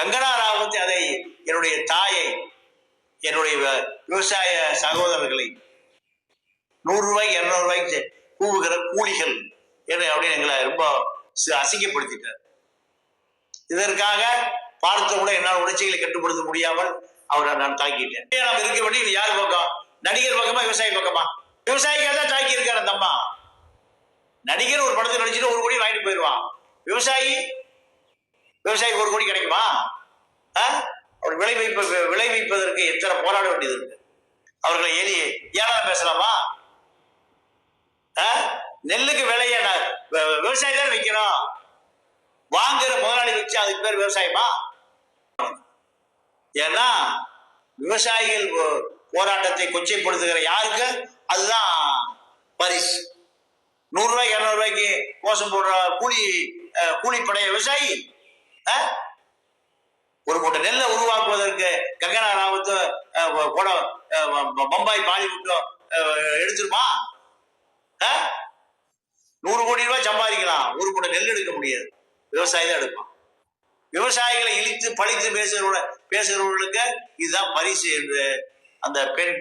கங்கனா ராவத் அதை என்னுடைய தாயை என்னுடைய விவசாய சகோதரர்களை நூறு ரூபாய்க்கு இரநூறு ரூபாய்க்கு கூவுகிற கூலிகள் அப்படின்னு எங்களை ரொம்ப அசிங்கப்படுத்திட்டார். இதற்காக பார்த்த கூட என்னால் உணர்ச்சிகளை கட்டுப்படுத்த முடியாமல் அவரை நான் தாக்கிட்டேன். ஏன் நாம் இருக்க வேண்டிய யார் பக்கம்? நடிகர் பக்கமா விவசாயி பக்கமா? விவசாயிக்காக தான் தாக்கி இருக்காரு அந்த அம்மா. நடிகர் ஒரு படத்தை நடிச்சுட்டு ஒரு கோடி வாங்கிட்டு போயிடுவான். விவசாயி விவசாயிக்கு ஒரு கோடி கிடைக்குமா? விளைவிப்ப விளைவிப்பதற்கு எத்தனை போராட வேண்டியது இருக்கு? அவர்களை ஏறி ஏழாம் பேசலாமா? நெல்லுக்கு விலைய விவசாயி தான் விற்கணும் வாங்குற முதலாளி வச்சு அதுக்கு பேர் விவசாயமா? ஏன்னா விவசாயிகள் போராட்டத்தை கொச்சைப்படுத்துகிற யாருக்கு? அதுதான் பரிசு. நூறு ரூபாய்க்கு ரூபாய்க்கு கோஷம் போடுற கூலி கூலிப்படைய விவசாயி ஒரு மூட்டை நெல்லை உருவாக்குவதற்கு கங்கனா ராவத்து கூட பம்பாய் பாலிவுட்டும் எடுத்துருமா நூறு கோடி ரூபாய் சம்பாதிக்கலாம். ஒரு கூட நெல் எடுக்க முடியாது. விவசாயி தான் எடுப்பான். விவசாயிகளை இழித்து பழித்து பேசுகிறவங்க பேசுகிறவர்களுக்கு இதுதான் பரிசு என்று அந்த பெண்